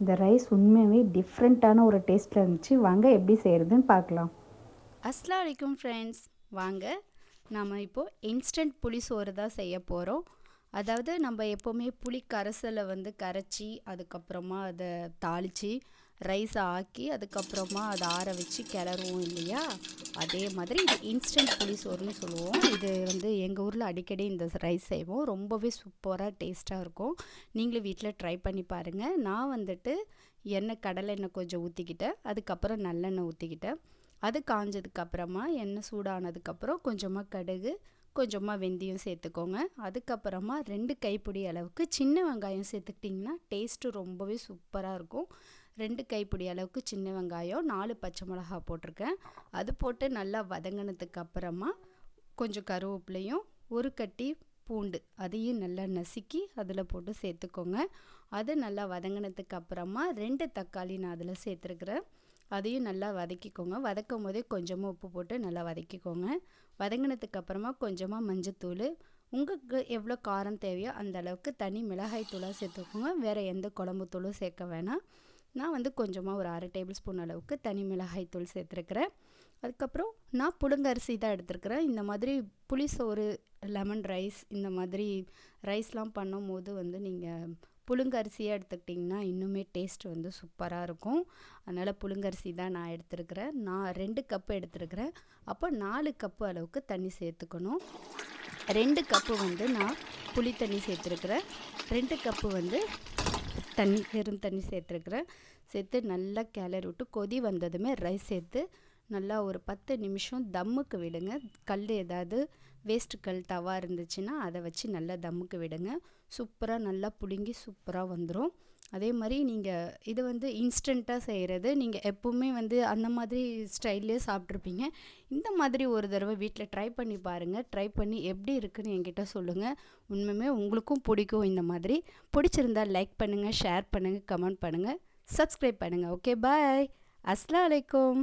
இந்த ரைஸ் உண்மையாகவே டிஃப்ரெண்ட்டான ஒரு டேஸ்ட்டில் இருந்துச்சு. வாங்க எப்படி செய்கிறதுன்னு பார்க்கலாம். அஸ்லாம் வலைக்கும் ஃப்ரெண்ட்ஸ் வாங்க நாம் இப்போது இன்ஸ்டன்ட் புளி சோறு தான் செய்ய போகிறோம் அதாவது நம்ம எப்போவுமே புளி கரைசலை வந்து கரைச்சி அதுக்கப்புறமா அதை தாளித்து ரைஸை ஆக்கி அதுக்கப்புறமா அதை ஆற வச்சு கிளறுவோம் இல்லையா? அதே மாதிரி இது இன்ஸ்டன்ட் புளி சோறுன்னு சொல்லுவோம். இது வந்து எங்கள் ஊரில் அடிக்கடி இந்த ரைஸ் செய்வோம். ரொம்பவே சூப்பராக டேஸ்ட்டாக இருக்கும். நீங்களும் வீட்டில் ட்ரை பண்ணி பாருங்கள் நான் வந்துட்டு எண்ணெய் கடலை எண்ணெய் கொஞ்சம் ஊற்றிக்கிட்டேன் அதுக்கப்புறம் நல்லெண்ணெய் ஊற்றிக்கிட்டேன் அது காஞ்சதுக்கப்புறமா எண்ணெய் சூடானதுக்கப்புறம் கொஞ்சமாக கடுகு கொஞ்சமாக வெந்தயம் சேர்த்துக்கோங்க. அதுக்கப்புறமா ரெண்டு கைப்பிடி அளவுக்கு சின்ன வெங்காயம் சேர்த்துக்கிட்டிங்கன்னா டேஸ்ட்டு ரொம்பவே சூப்பராக இருக்கும். ரெண்டு கைப்பிடி அளவுக்கு சின்ன வெங்காயம் நாலு பச்சை மிளகா போட்டிருக்கேன். அது போட்டு நல்லா வதங்கினதுக்கு அப்புறமா கொஞ்சம் கருவேப்பிலையும் ஒரு கட்டி பூண்டு அதையும் நல்லா நசுக்கி அதில் போட்டு சேர்த்துக்கோங்க. அது நல்லா வதங்கினதுக்கு அப்புறமா ரெண்டு தக்காளி நான் அதில் சேர்த்துருக்குறேன். அதையும் நல்லா வதக்கிக்கோங்க. வதக்கும் போதே கொஞ்சமாக உப்பு போட்டு நல்லா வதக்கிக்கோங்க. வதங்கினதுக்கு அப்புறமா கொஞ்சமாக மஞ்சத்தூள். உங்களுக்கு எவ்வளோ காரம் தேவையோ அந்த அளவுக்கு தனி மிளகாய் தூளாக சேர்த்துக்கோங்க. வேறு எந்த குழம்பு தூளும் சேர்க்க வேணாம். நான் வந்து கொஞ்சமாக ஒரு அரை டேபிள் ஸ்பூன் அளவுக்கு தனி மிளகாய் தூள் சேர்த்துருக்குறேன். அதுக்கப்புறம் நான் புழுங்கரிசி தான் எடுத்துருக்குறேன். இந்த மாதிரி புளிசோறு லெமன் ரைஸ் இந்த மாதிரி ரைஸ்லாம் பண்ணும் போது வந்து நீங்கள் புழுங்கரிசியாக எடுத்துக்கிட்டிங்கன்னா இன்னுமே டேஸ்ட் வந்து சூப்பராக இருக்கும். அதனால் புழுங்கரிசி தான் நான் எடுத்துருக்கிறேன். நான் ரெண்டு கப்பு எடுத்துருக்கிறேன். அப்போ நாலு கப்பு அளவுக்கு தண்ணி சேர்த்துக்கணும். ரெண்டு கப்பு வந்து நான் புளி தண்ணி சேர்த்துருக்குறேன். ரெண்டு கப்பு வந்து தண்ணி வெறும் தண்ணி சேர்த்துருக்குறேன். சேர்த்து நல்லா கிளறி விட்டு கொதி வந்ததுமே ரைஸ் சேர்த்து நல்லா ஒரு பத்து நிமிஷம் தம்முக்கு விடுங்க. கல் ஏதாவது வேஸ்ட்டுக்கள் தவா இருந்துச்சுன்னா அதை வச்சு நல்லா தம்முக்கு விடுங்க. சூப்பராக நல்லா பிடுங்கி சூப்பராக வந்துடும் அதே மாதிரி நீங்கள் இது வந்து இன்ஸ்டண்ட்டாக செய்கிறது நீங்கள் எப்போவுமே வந்து அந்த மாதிரி ஸ்டைல்லே சாப்பிட்ருப்பீங்க இந்த மாதிரி ஒரு தடவை வீட்டில் ட்ரை பண்ணி பாருங்கள் ட்ரை பண்ணி எப்படி இருக்குன்னு என்கிட்ட சொல்லுங்கள் உண்மையுமே உங்களுக்கும் பிடிக்கும் இந்த மாதிரி. பிடிச்சிருந்தா லைக் பண்ணுங்கள் ஷேர் பண்ணுங்கள் கமெண்ட் பண்ணுங்கள் சப்ஸ்கிரைப் பண்ணுங்கள் ஓகே பாய். அஸ்லாம் வலைக்கம்